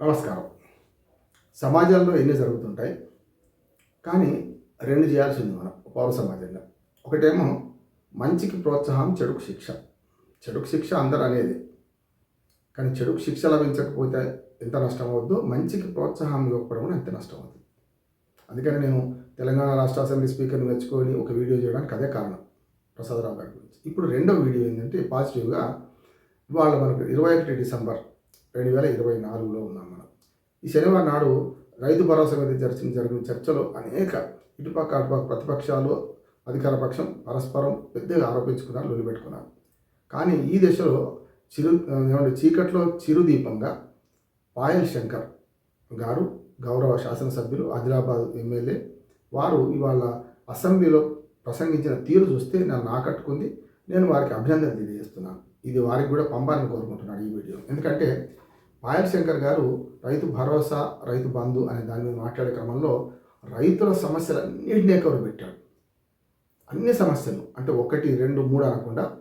నమస్కారం. సమాజంలో ఎన్ని జరుగుతుంటాయి. కానీ రెండు చేయాల్సింది మనం పౌర సమాజంగా ఒకటేమో మంచికి ప్రోత్సాహం చెడుకు శిక్ష. చెడుకు శిక్ష అందరు అనేది కానీ చెడుకు శిక్ష లభించకపోతే ఎంత నష్టం అవద్దు మంచికి ప్రోత్సాహం ఇవ్వకపోవడం కూడా ఎంత నష్టం అవుతుంది అందుకని నేను తెలంగాణ రాష్ట్ర అసెంబ్లీ స్పీకర్ని మెచ్చుకొని ఒక వీడియో చేయడానికి అదే కారణం ప్రసాదరావు గారి గురించి. ఇప్పుడు రెండో వీడియో ఏంటంటే పాజిటివ్గా ఇవాళ మనకు ఇరవై ఒకటి డిసెంబర్ రెండు వేల ఇరవై నాలుగులో ఉన్నాం మనం. ఈ శనివారం నాడు రైతు భరోసా మీద జరిగిన జరిగిన చర్చలో అనేక ఇటుపక్క అటుపక్క ప్రతిపక్షాలు అధికార పక్షం పరస్పరం పెద్దగా ఆరోపించుకున్నారు లొలిపెట్టుకున్నారు కానీ ఈ దశలో చిరు ఏమంటే చీకట్లో చిరుదీపంగా పాయల్ శంకర్ గారు గౌరవ శాసనసభ్యులు ఆదిలాబాద్ ఎమ్మెల్యే వారు ఇవాళ అసెంబ్లీలో ప్రసంగించిన తీరు చూస్తే నన్ను ఆకట్టుకుంది. నేను వారికి అభినందన తెలియజేస్తున్నాను. ఇది వారికి కూడా పంపాలని కోరుకుంటున్నాను ఈ వీడియో. ఎందుకంటే పాయల్ శంకర్ గారు రైతు భరోసా రైతు బంధు అనే దాని మీద మాట్లాడే క్రమంలో రైతుల సమస్యలన్నింటినీ కవర్ పెట్టాడు. అన్ని సమస్యలు అంటే ఒకటి రెండు మూడు అనకుండా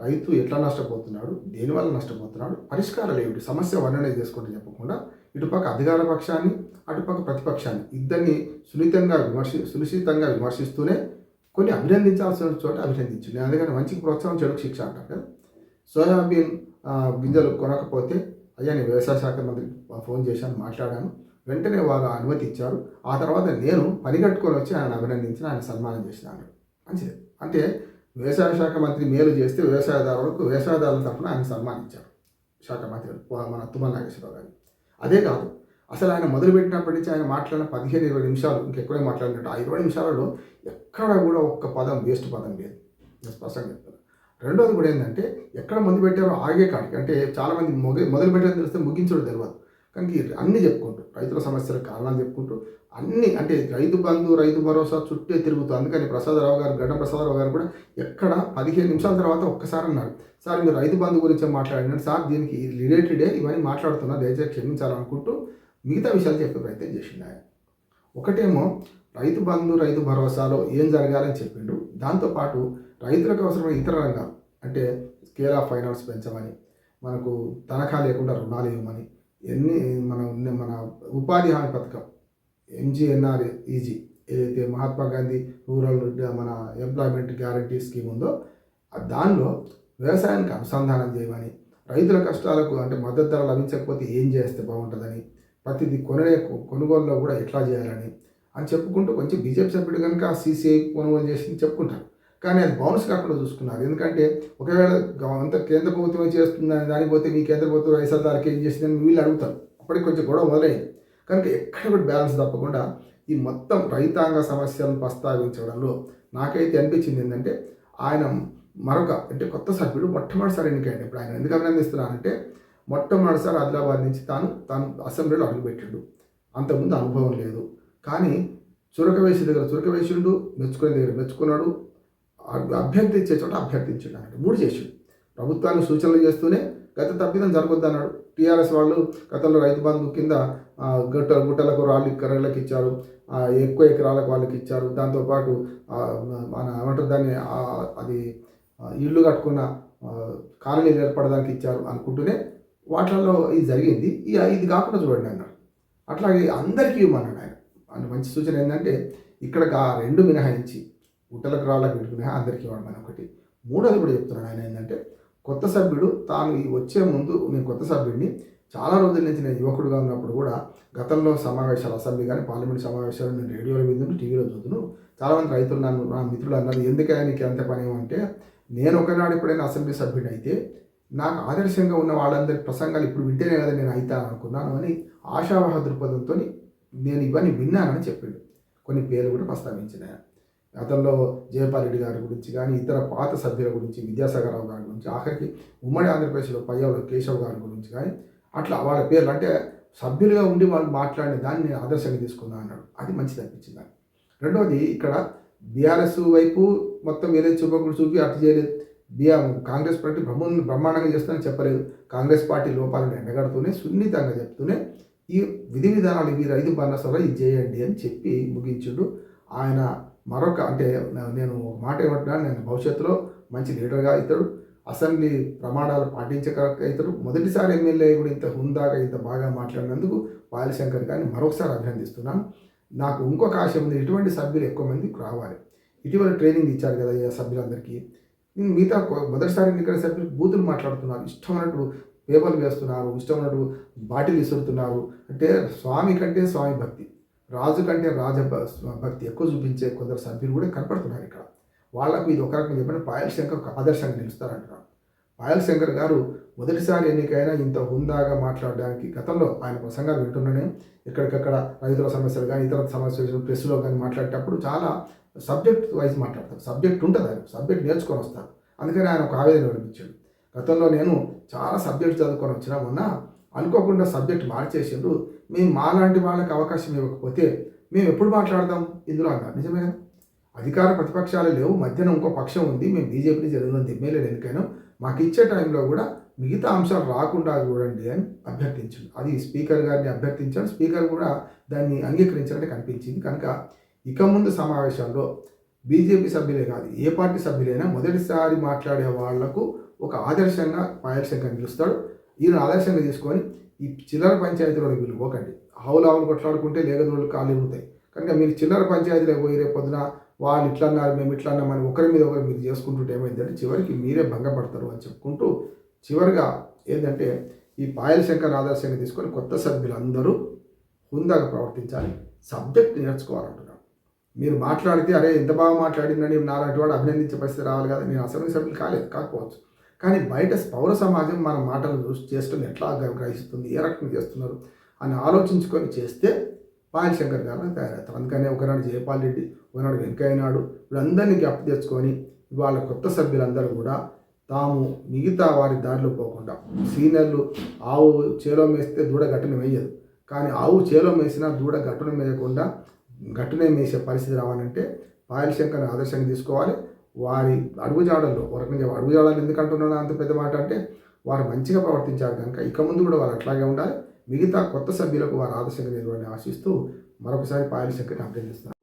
రైతు ఎట్లా నష్టపోతున్నాడు దేనివల్ల నష్టపోతున్నాడు పరిష్కారాలు ఏమిటి సమస్య వర్ణన చేసుకుంటూ చెప్పకుండా ఇటుపక్క అధికార పక్షాన్ని అటుపక్క ప్రతిపక్షాన్ని ఇద్దరిని సున్నితంగా విమర్శి సునిశ్చితంగా విమర్శిస్తూనే కొన్ని అభినందించాల్సిన చోట అభినందించింది. అందుకని మంచికి ప్రోత్సాహం చెడుకు శిక్ష అంటారు కదా. సోయాబీన్ గింజలు కొనకపోతే అయ్యా నేను వ్యవసాయ శాఖ మంత్రి ఫోన్ చేశాను మాట్లాడాను. వెంటనే వారు అనుమతి ఇచ్చారు. ఆ తర్వాత నేను పనిగట్టుకొని వచ్చి ఆయన అభినందించిన ఆయన సన్మానం చేసినాను మంచిది అంటే వ్యవసాయ శాఖ మంత్రి మేలు చేస్తే వ్యవసాయదారులకు వ్యవసాయదారుల తరఫున ఆయన సన్మానించారు శాఖ మంత్రి మన తుమ్మల నాగేశ్వరరావు గారు. అదే కాదు అసలు ఆయన మొదలుపెట్టినప్పటి నుంచి ఆయన మాట్లాడిన పదిహేను ఇరవై నిమిషాలు ఇంకెక్కడే మాట్లాడినట్టు ఆ ఇరవై నిమిషాలలో ఎక్కడ కూడా ఒక్క పదం వేస్ట్ పదం లేదు. నేను స్పష్టంగా చెప్తాను రెండోది కూడా ఏంటంటే ఎక్కడ మందు పెట్టారో ఆగే కాడికి అంటే చాలామంది మొగ మొదలు పెట్టారని తెలిస్తే ముగించడం తెలియదు కానీ అన్నీ చెప్పుకుంటూ రైతుల సమస్యల కారణాలు చెప్పుకుంటూ అన్ని అంటే రైతు బంధు రైతు భరోసా చుట్టే తిరుగుతూ అందుకని ప్రసాదరావు గారు గడ్డ ప్రసాదరావు గారు కూడా ఎక్కడ పదిహేను నిమిషాల తర్వాత ఒక్కసారి అన్నారు. సార్ మీరు రైతు బంధు గురించి మాట్లాడినారు సార్ దీనికి రిలేటెడే ఇవన్నీ మాట్లాడుతున్నా దయచేసి క్షమించాలనుకుంటూ మిగతా విషయాలు చెప్పే ప్రయత్నం చేసింది ఆయన. ఒకటేమో రైతు బంధు రైతు భరోసాలో ఏం జరగాలని చెప్పిండు దాంతోపాటు రైతులకు అవసరమైన ఇతర రంగాలు అంటే స్కేల్ ఆఫ్ ఫైనాన్స్ పెంచమని మనకు తనఖా లేకుండా రుణాలు ఇవ్వమని ఎన్ని మన మన ఉపాధి హామీ పథకం ఎంజీఎన్ఆర్ఏ ఈజీ ఏదైతే మహాత్మా గాంధీ రూరల్ మన ఎంప్లాయ్మెంట్ గ్యారంటీ స్కీమ్ ఉందో దానిలో వ్యవసాయానికి అనుసంధానం చేయమని రైతుల కష్టాలకు అంటే మద్దతు ధర లభించకపోతే ఏం చేస్తే బాగుంటుందని ప్రతిదీ కొనలే కొనుగోలులో కూడా ఎట్లా చేయాలని అని చెప్పుకుంటూ కొంచెం బీజేపీ సభ్యుడు కనుక సీసీఐ కొనుగోలు చేసి చెప్పుకుంటారు. కానీ అది బౌన్స్ కాకుండా చూసుకున్నారు. ఎందుకంటే ఒకవేళ అంత కేంద్ర ప్రభుత్వమే చేస్తుందని దానికి పోతే మీ కేంద్ర ప్రభుత్వం రైతులకి ఏం చేసిందని వీళ్ళు అడుగుతారు. అప్పటికి కొంచెం గొడవ మొదలైంది. కనుక ఎక్కడ కూడా బ్యాలెన్స్ తప్పకుండా ఈ మొత్తం రైతాంగ సమస్యలను ప్రస్తావించడంలో నాకైతే అనిపించింది ఏంటంటే ఆయన మరొక అంటే కొత్త సభ్యుడు మొట్టమొదటిసారి ఎన్నికైంది. ఇప్పుడు ఆయన ఎందుకు అభినందిస్తున్నానంటే మొట్టమొదటిసారి ఆదిలాబాద్ నుంచి తాను తాను అసెంబ్లీలో అడుగుపెట్టాడు. అంతకుముందు అనుభవం లేదు. కానీ చురక వేసి దగ్గర చురక వేసిండు మెచ్చుకునే దగ్గర మెచ్చుకున్నాడు. అభ్యర్థించే చోట అభ్యర్థించాడు అన్నట్టు మూడు చేసిండు. ప్రభుత్వానికి సూచనలు చేస్తూనే గత తప్పిదం జరగొద్దన్నాడు. టీఆర్ఎస్ వాళ్ళు గతంలో రైతు బంధు కింద గుట్ట గుట్టలకు రాళ్ళు కర్రలకు ఇచ్చారు. ఎక్కువ ఎకరాలకు వాళ్ళకి ఇచ్చారు. దాంతోపాటు మన ఏమంటారు దాన్ని అది ఇల్లు కట్టుకున్న కాలనీలు ఏర్పడడానికి ఇచ్చారు అనుకుంటూనే వాటిల్లో ఇది జరిగింది. ఈ ఇది కాకుండా చూడండి అన్నాడు. అట్లాగే అందరికీ ఇవ్వమన్నాడు ఆయన. అంటే మంచి సూచన ఏంటంటే ఇక్కడ రెండు మినహాయించి గుట్టలకు రాళ్ళకు పెట్టుకునే అందరికీ వాడమని ఒకటి. మూడోది కూడా చెప్తున్నాడు ఆయన ఏంటంటే కొత్త సభ్యుడు తాను వచ్చే ముందు నేను కొత్త సభ్యుడిని చాలా రోజుల నుంచి నేను యువకుడుగా ఉన్నప్పుడు కూడా గతంలో సమావేశాలు అసెంబ్లీ కానీ పార్లమెంట్ సమావేశాలు నేను రేడియోలో విందును టీవీలో చూద్దును చాలామంది రైతులు నన్ను నా మిత్రులు అన్నారు ఎందుకైనా నీకు ఎంత పని అంటే నేను ఒకనాడు ఎప్పుడైనా అసెంబ్లీ సభ్యుడు అయితే నాకు ఆదర్శంగా ఉన్న వాళ్ళందరి ప్రసంగాలు ఇప్పుడు వింటేనే కదా నేను అవుతాను అనుకున్నాను అని ఆశావహ దృక్పథంతో నేను ఇవన్నీ విన్నానని చెప్పిండు. కొన్ని పేర్లు కూడా ప్రస్తావించిన గతంలో జయపాల్రెడ్డి గారి గురించి కానీ ఇతర పాత సభ్యుల గురించి విద్యాసాగర్ రావు గారి గురించి ఆఖరికి ఉమ్మడి ఆంధ్రప్రదేశ్లో పయ్యవల కేశవ్ గారి గురించి కానీ అట్లా వాళ్ళ పేర్లు అంటే సభ్యులుగా ఉండి వాళ్ళు మాట్లాడిన దాన్ని నేను ఆదర్శంగా తీసుకుందా అన్నాడు. అది మంచిది అనిపించింది రెండవది ఇక్కడ బీఆర్ఎస్ వైపు మొత్తం వేరే చూపకుడు చూపి అటు చేయలేదు. బిఆర్ కాంగ్రెస్ పార్టీ బ్రహ్మ బ్రహ్మాండంగా చేస్తానని చెప్పలేదు. కాంగ్రెస్ పార్టీ లోపాలను ఎండగడుతూనే సున్నితంగా చెప్తూనే ఈ విధి విధానాలు మీరు ఐదు బాణాసరా ఇది చేయండి అని చెప్పి ముగించుడు. ఆయన మరొక అంటే నేను ఒక మాట ఏమంటున్నాను నేను భవిష్యత్తులో మంచి లీడర్గా అవుతాడు అసెంబ్లీ ప్రమాణాలు పాటించగలుగుతారు మొదటిసారి ఎమ్మెల్యే కూడా ఇంత హుందాగా ఇంత బాగా మాట్లాడినందుకు బాలశంకర్ గారిని మరొకసారి అభినందిస్తున్నాను. నాకు ఇంకొక ఆశ ఉంది ఇటువంటి సభ్యులు ఎక్కువ మంది రావాలి. ఇటీవల ట్రైనింగ్ ఇచ్చారు కదా ఈ సభ్యులందరికీ. నేను మిగతా మొదటిసారి ఇక్కడ సభ్యులు బూతులు మాట్లాడుతున్నారు ఇష్టమైనట్టు పేపర్లు వేస్తున్నారు ఇష్టమైనట్టు బాటిల్ విసురుతున్నారు. అంటే స్వామి కంటే స్వామి భక్తి. రాజు కంటే రాజ భక్తి ఎక్కువ చూపించే కొందరు సభ్యులు కూడా కనపడుతున్నారు ఇక్కడ. వాళ్ళకు ఇది ఒక రకంగా చెప్పిన పాయల్ శంకర్ ఒక ఆదర్శంగా నిలుస్తారంటున్నారు పాయల్ శంకర్ గారు మొదటిసారి ఎన్నికైనా ఇంత హుందాగా మాట్లాడడానికి గతంలో ఆయన ప్రసంగాలు వింటున్నానే ఎక్కడికక్కడ రైతుల సమస్యలు కానీ ఇతర సమస్యలు ప్రెస్లో కానీ మాట్లాడేటప్పుడు చాలా సబ్జెక్ట్ వైజ్ మాట్లాడతారు. సబ్జెక్ట్ ఉంటుంది ఆయన సబ్జెక్ట్ నేర్చుకొని వస్తారు. అందుకని ఆయన ఒక ఆవేదన వినిపించాడు. గతంలో నేను చాలా సబ్జెక్ట్ చదువుకొని వచ్చినా మొన్న అనుకోకుండా సబ్జెక్ట్ మార్చేసిండ్రు మేము మాలాంటి వాళ్ళకి అవకాశం ఇవ్వకపోతే మేము ఎప్పుడు మాట్లాడదాం ఇందులో అన్నారు నిజమే కదా? అధికార ప్రతిపక్షాలు లేవు. మధ్యన ఇంకో పక్షం ఉంది. మేము బీజేపీని జరిగినంత ఎమ్మెల్యేలు ఎన్నికైనా. మాకు ఇచ్చే టైంలో కూడా మిగతా అంశాలు రాకుండా చూడండి అని అభ్యర్థించాడు. అది స్పీకర్ గారిని అభ్యర్థించాడు స్పీకర్ కూడా దాన్ని అంగీకరించాలని కనిపించింది. కనుక ఇక ముందు సమావేశాల్లో బీజేపీ సభ్యులే కాదు ఏ పార్టీ సభ్యులైనా మొదటిసారి మాట్లాడే వాళ్ళకు ఒక ఆదర్శంగా పాయసంగా నిలుస్తాడు. ఈయన ఆదర్శంగా తీసుకొని ఈ చిల్లర పంచాయతీలో వీళ్ళు పోకండి. ఆవులు ఆవులు కొట్లాడుకుంటే లేగదోళ్ళు ఖాళీ ఇరుగుతాయి కనుక మీరు చిల్లర పంచాయతీలో పోయి రేపు పొద్దున వాళ్ళు ఇట్లా అన్నారు మేము ఇట్లా అన్నామని ఒకరి మీద ఒకరు మీరు చేసుకుంటుంటే ఏమైందంటే చివరికి మీరే భంగపడతారు అని చెప్పుకుంటూ చివరిగా ఏంటంటే ఈ పాయల శంకర్ ఆదర్శంగా తీసుకొని కొత్త సభ్యులందరూ హుందాగా ప్రవర్తించాలి. సబ్జెక్ట్ నేర్చుకోవాలంటున్నాను మీరు మాట్లాడితే అరే ఎంత బాగా మాట్లాడిందని నాలాంటి వాడు అభినందించే పరిస్థితి రావాలి కదా నేను అసెంబ్లీ సభ్యులు కాలేదు కాకపోవచ్చు. కానీ బయట పౌర సమాజం మన మాటలు చూసి చేస్తుంది. ఎట్లా గ్రహిస్తుంది? ఏ రకంగా చేస్తున్నారు? అని ఆలోచించుకొని చేస్తే పాయల్ శంకర్ గారు తయారవుతారు. అందుకనే ఒకనాడు జయపాల్ రెడ్డి ఒకనాడు వెంకయ్య నాయుడు వీళ్ళందరినీ జ్ఞప్తి తెచ్చుకొని వాళ్ళ కొత్త సభ్యులందరూ కూడా తాము మిగతా వారి దారిలో పోకుండా సీనియర్లు ఆవు చేలో మేస్తే దూడ గట్టున వేయదు కానీ ఆవు చేలో మేసినా దూడ గట్టున వేయకుండా గట్టునే మేసే పరిస్థితి రావాలంటే పాయల్ శంకర్ని ఆదర్శంగా తీసుకోవాలి. వారి అడుగుజాడల్లో వరకు అడుగుజాడలు ఎందుకు అంటున్నాను అంత పెద్ద మాట అంటే వారు మంచిగా ప్రవర్తించారు కనుక ఇక ముందు కూడా వారు అట్లాగే ఉండాలి. మిగతా కొత్త సభ్యులకు వారు ఆదర్శంగా నిలవాలని ఆశిస్తూ మరొకసారి పాయల శంకర్ని అభినందిస్తున్నాను